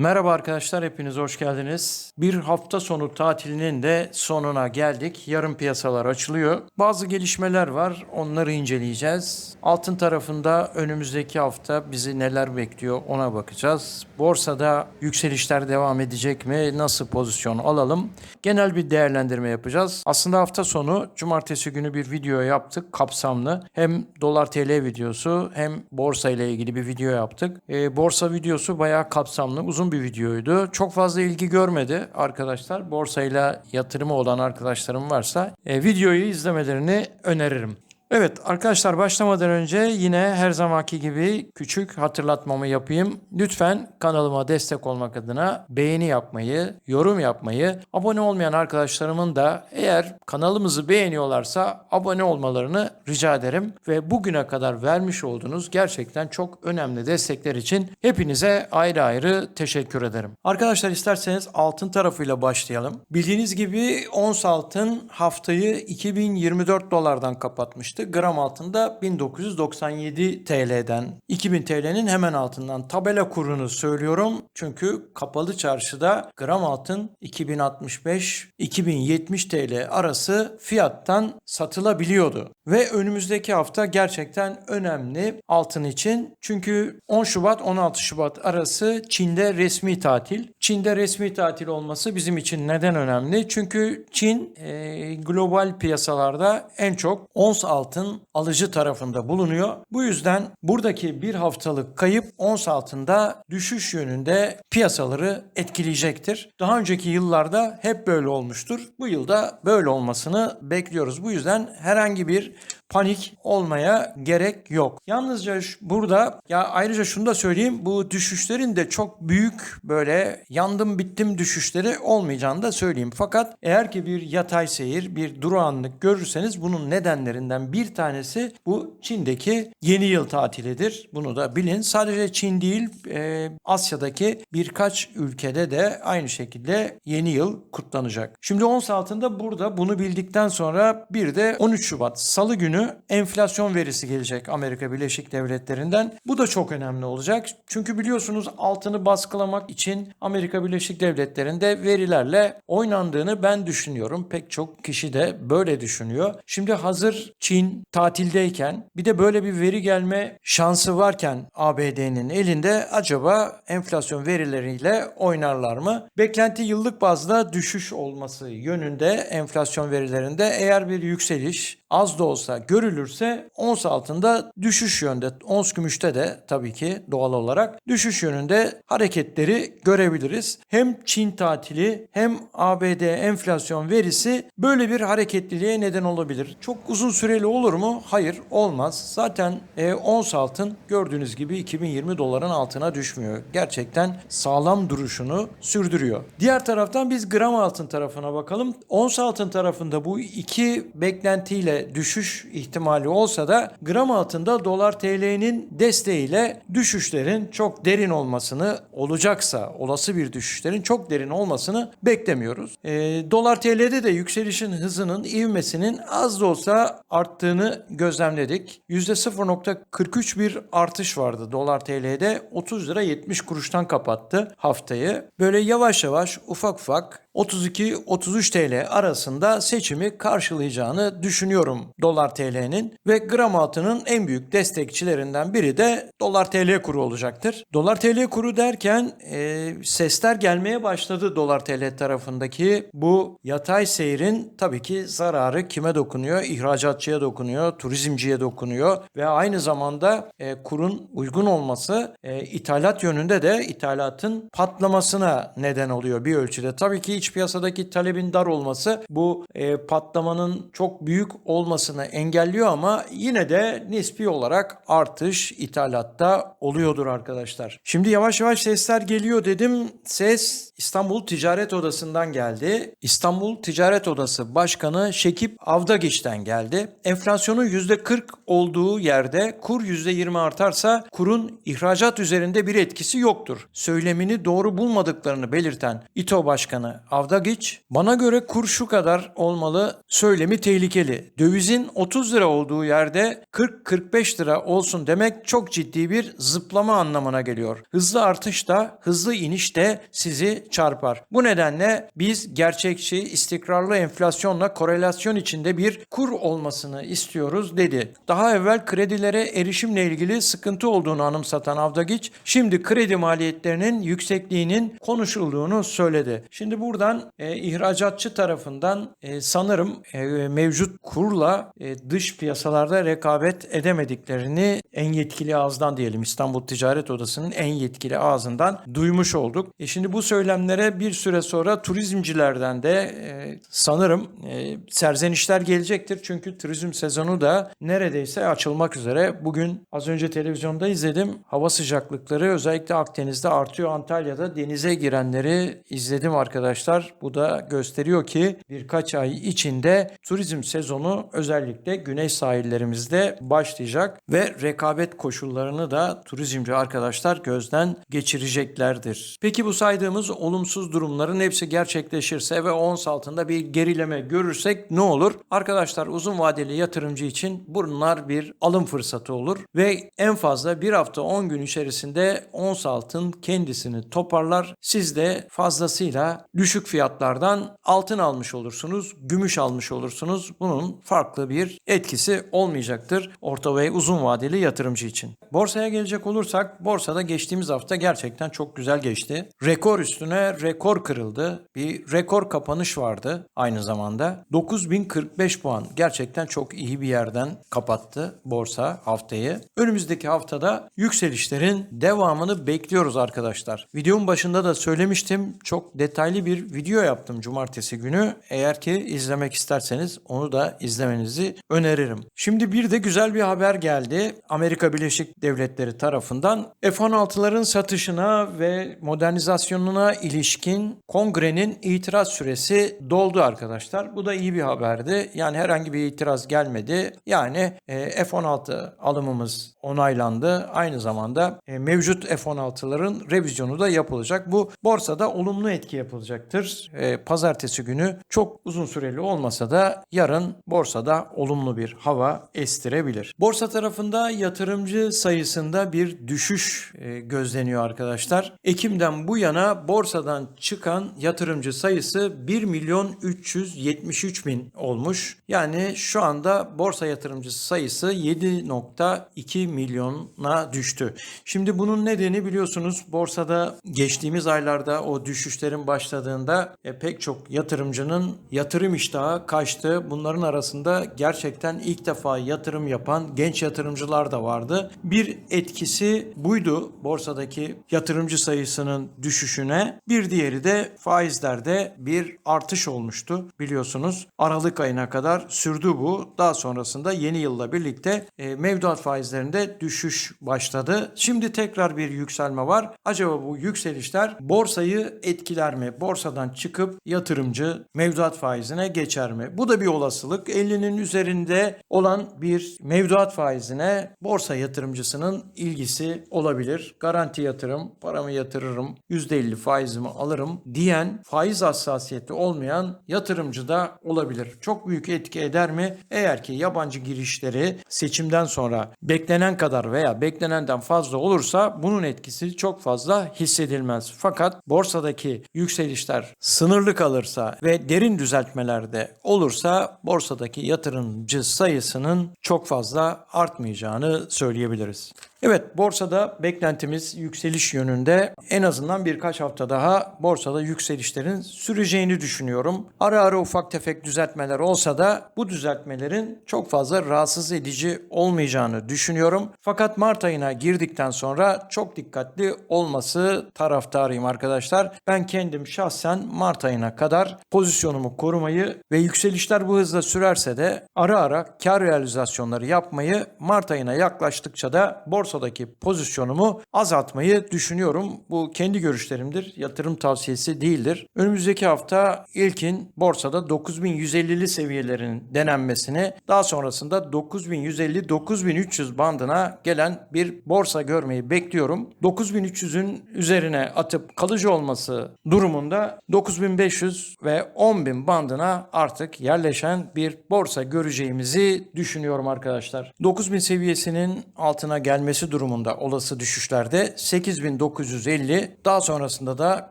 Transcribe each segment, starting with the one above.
Merhaba arkadaşlar, hepiniz hoş geldiniz. Bir hafta sonu tatilinin de sonuna geldik. Yarın piyasalar açılıyor. Bazı gelişmeler var, onları inceleyeceğiz. Altın tarafında önümüzdeki hafta bizi neler bekliyor ona bakacağız. Borsada yükselişler devam edecek mi? Nasıl pozisyon alalım? Genel bir değerlendirme yapacağız. Aslında hafta sonu cumartesi günü bir video yaptık kapsamlı. Hem dolar TL videosu hem borsa ile ilgili bir video yaptık. Ee, borsa videosu bayağı kapsamlı, uzun bir videoydu. Çok fazla ilgi görmedi arkadaşlar. Borsayla yatırımı olan arkadaşlarım varsa e, videoyu izlemelerini öneririm. Evet arkadaşlar başlamadan önce yine her zamanki gibi küçük hatırlatmamı yapayım. Lütfen kanalıma destek olmak adına beğeni yapmayı, yorum yapmayı, abone olmayan arkadaşlarımın da eğer kanalımızı beğeniyorlarsa abone olmalarını rica ederim. Ve bugüne kadar vermiş olduğunuz gerçekten çok önemli destekler için hepinize ayrı ayrı teşekkür ederim. Arkadaşlar isterseniz altın tarafıyla başlayalım. Bildiğiniz gibi ons altın haftayı 2024 dolardan kapatmıştı. Gram altında 1997 TL'den 2000 TL'nin hemen altından tabela kurunu söylüyorum. Çünkü kapalı çarşıda gram altın 2065-2070 TL arası fiyattan satılabiliyordu. Ve önümüzdeki hafta gerçekten önemli altın için. Çünkü 10 Şubat 16 Şubat arası Çin'de resmi tatil. Çin'de resmi tatil olması bizim için neden önemli? Çünkü Çin e, global piyasalarda en çok ons altın alıcı tarafında bulunuyor. Bu yüzden buradaki bir haftalık kayıp ons altında düşüş yönünde piyasaları etkileyecektir. Daha önceki yıllarda hep böyle olmuştur. Bu yılda böyle olmasını bekliyoruz. Bu yüzden herhangi bir panik olmaya gerek yok. Yalnızca burada ya ayrıca şunu da söyleyeyim bu düşüşlerin de çok büyük böyle yandım bittim düşüşleri olmayacağını da söyleyeyim. Fakat eğer ki bir yatay seyir bir durağanlık görürseniz bunun nedenlerinden bir tanesi bu Çin'deki yeni yıl tatilidir. Bunu da bilin. Sadece Çin değil e, Asya'daki birkaç ülkede de aynı şekilde yeni yıl kutlanacak. Şimdi ons altında burada bunu bildikten sonra bir de 13 Şubat Salı günü enflasyon verisi gelecek Amerika Birleşik Devletleri'nden. Bu da çok önemli olacak. Çünkü biliyorsunuz altını baskılamak için Amerika Birleşik Devletleri'nde verilerle oynandığını ben düşünüyorum. Pek çok kişi de böyle düşünüyor. Şimdi hazır Çin tatildeyken bir de böyle bir veri gelme şansı varken ABD'nin elinde acaba enflasyon verileriyle oynarlar mı? Beklenti yıllık bazda düşüş olması yönünde enflasyon verilerinde eğer bir yükseliş az da olsa görülürse ons altında düşüş yönde, ons gümüşte de tabii ki doğal olarak düşüş yönünde hareketleri görebiliriz. Hem Çin tatili hem ABD enflasyon verisi böyle bir hareketliliğe neden olabilir. Çok uzun süreli olur mu? Hayır olmaz. Zaten e, ons altın gördüğünüz gibi 2020 doların altına düşmüyor. Gerçekten sağlam duruşunu sürdürüyor. Diğer taraftan biz gram altın tarafına bakalım. Ons altın tarafında bu iki beklentiyle düşüş ihtimali olsa da gram altında dolar TL'nin desteğiyle düşüşlerin çok derin olmasını olacaksa olası bir düşüşlerin çok derin olmasını beklemiyoruz. Ee, dolar TL'de de yükselişin hızının ivmesinin az da olsa arttığını gözlemledik. %0.43 bir artış vardı dolar TL'de 30 lira 70 kuruştan kapattı haftayı. Böyle yavaş yavaş ufak ufak 32-33 TL arasında seçimi karşılayacağını düşünüyorum dolar TL'nin ve gram altının en büyük destekçilerinden biri de dolar TL kuru olacaktır. Dolar TL kuru derken e, sesler gelmeye başladı dolar TL tarafındaki bu yatay seyrin tabii ki zararı kime dokunuyor? İhracatçıya dokunuyor, turizmciye dokunuyor ve aynı zamanda e, kurun uygun olması e, ithalat yönünde de ithalatın patlamasına neden oluyor bir ölçüde. Tabii ki iç piyasadaki talebin dar olması bu e, patlamanın çok büyük olmasını engelliyor ama yine de nispi olarak artış ithalatta oluyordur arkadaşlar. Şimdi yavaş yavaş sesler geliyor dedim. Ses İstanbul Ticaret Odası'ndan geldi. İstanbul Ticaret Odası Başkanı Şekip Avdagiç'ten geldi. Enflasyonun %40 olduğu yerde kur %20 artarsa kurun ihracat üzerinde bir etkisi yoktur. Söylemini doğru bulmadıklarını belirten İTO Başkanı Avdagiç, bana göre kur şu kadar olmalı söylemi tehlikeli. Dövizin 30 lira olduğu yerde 40-45 lira olsun demek çok ciddi bir zıplama anlamına geliyor. Hızlı artış da hızlı iniş de sizi çarpar. Bu nedenle biz gerçekçi, istikrarlı enflasyonla korelasyon içinde bir kur olmasını istiyoruz dedi. Daha evvel kredilere erişimle ilgili sıkıntı olduğunu anımsatan Avdagiç, şimdi kredi maliyetlerinin yüksekliğinin konuşulduğunu söyledi. Şimdi buradan e, ihracatçı tarafından e, sanırım e, mevcut kurla e, dış piyasalarda rekabet edemediklerini en yetkili ağızdan diyelim İstanbul Ticaret Odası'nın en yetkili ağzından duymuş olduk. E şimdi bu söylemlere bir süre sonra turizmcilerden de e, sanırım e, serzenişler gelecektir. Çünkü turizm sezonu da neredeyse açılmak üzere. Bugün az önce televizyonda izledim. Hava sıcaklıkları özellikle Akdeniz'de artıyor. Antalya'da denize girenleri izledim arkadaşlar. Bu da gösteriyor ki birkaç ay içinde turizm sezonu özellikle güney sahillerimizde başlayacak ve rekabet koşullarını da turizmci arkadaşlar gözden geçireceklerdir. Peki bu saydığımız olumsuz durumların hepsi gerçekleşirse ve ons altında bir gerileme görürsek ne olur? Arkadaşlar uzun vadeli yatırımcı için bunlar bir alım fırsatı olur ve en fazla bir hafta 10 gün içerisinde ons altın kendisini toparlar. Siz de fazlasıyla düşük fiyatlardan altın almış olursunuz, gümüş almış olursunuz. Bunun farklı bir etkisi olmayacaktır orta ve uzun vadeli yatırımcı için. Borsaya gelecek olursak borsada geçtiğimiz hafta gerçekten çok güzel geçti. Rekor üstüne rekor kırıldı. Bir rekor kapanış vardı aynı zamanda. 9045 puan gerçekten çok iyi bir yerden kapattı borsa haftayı. Önümüzdeki haftada yükselişlerin devamını bekliyoruz arkadaşlar. Videonun başında da söylemiştim. Çok detaylı bir video yaptım cumartesi günü. Eğer ki izlemek isterseniz onu da izlemenizi öneririm. Şimdi bir de güzel bir haber geldi. Amerika Birleşik Devletleri tarafından F-16'ların satışına ve modernizasyonuna ilişkin kongrenin itiraz süresi doldu arkadaşlar. Bu da iyi bir haberdi. Yani herhangi bir itiraz gelmedi. Yani e, F-16 alımımız onaylandı. Aynı zamanda e, mevcut F-16'ların revizyonu da yapılacak. Bu borsada olumlu etki yapılacaktır. E, pazartesi günü çok uzun süreli olmasa da yarın borsada olumlu bir hava estirebilir. Borsa tarafında yatırımcı sayısında bir düşüş e, gözleniyor arkadaşlar. Ekim'den bu yana borsadan çıkan yatırımcı sayısı 1 milyon 373 bin olmuş. Yani şu anda borsa yatırımcısı sayısı 7.2 milyona düştü. Şimdi bunun nedeni biliyorsunuz borsada geçtiğimiz aylarda o düşüşlerin başladığında e, pek çok yatırımcının yatırım iştahı kaçtı. Bunların arasında gerçekten ilk defa yatırım yapan genç yatırımcılar da vardı. Bir etkisi buydu borsadaki yatırımcı sayısının düşüşüne. Bir diğeri de faizlerde bir artış olmuştu biliyorsunuz. Aralık ayına kadar sürdü bu. Daha sonrasında yeni yılla birlikte e, mevduat faizlerinde düşüş başladı. Şimdi tekrar bir yükselme var. Acaba bu yükselişler borsayı etkiler mi? Borsadan çıkıp yatırımcı mevduat faizine geçer mi? Bu da bir olasılık. 50'nin üzerinde olan bir mevduat faizine borsa yatırımcısının ilgisi olabilir. Garanti yatırım, paramı yatırırım, %50 faizimi alırım diyen faiz hassasiyeti olmayan yatırımcı da olabilir. Çok büyük etki eder mi? Eğer ki yabancı girişleri seçimden sonra beklenen kadar veya beklenenden fazla olursa bunun etkisi çok fazla hissedilmez. Fakat borsadaki yükselişler sınırlı kalırsa ve derin düzeltmelerde olursa borsadaki yatırımcı sayısının çok fazla artmayacağını söyleyebiliriz. Evet borsada beklentimiz yükseliş yönünde en azından birkaç hafta daha borsada yükselişlerin süreceğini düşünüyorum. Ara ara ufak tefek düzeltmeler olsa da bu düzeltmelerin çok fazla rahatsız edici olmayacağını düşünüyorum. Fakat Mart ayına girdikten sonra çok dikkatli olması taraftarıyım arkadaşlar. Ben kendim şahsen Mart ayına kadar pozisyonumu korumayı ve yükselişler bu hızla sürerse de ara ara kar realizasyonları yapmayı Mart ayına yaklaştıkça da borsa borsadaki pozisyonumu azaltmayı düşünüyorum. Bu kendi görüşlerimdir. Yatırım tavsiyesi değildir. Önümüzdeki hafta ilkin borsada 9150'li seviyelerin denenmesini daha sonrasında 9150-9300 bandına gelen bir borsa görmeyi bekliyorum. 9300'ün üzerine atıp kalıcı olması durumunda 9500 ve 10000 bandına artık yerleşen bir borsa göreceğimizi düşünüyorum arkadaşlar. 9000 seviyesinin altına gelmesi durumunda olası düşüşlerde 8950 daha sonrasında da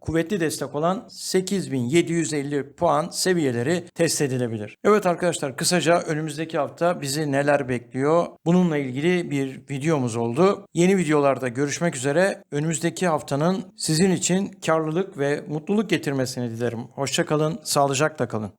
kuvvetli destek olan 8750 puan seviyeleri test edilebilir. Evet arkadaşlar kısaca önümüzdeki hafta bizi neler bekliyor? Bununla ilgili bir videomuz oldu. Yeni videolarda görüşmek üzere. Önümüzdeki haftanın sizin için karlılık ve mutluluk getirmesini dilerim. Hoşça kalın, sağlıcakla kalın.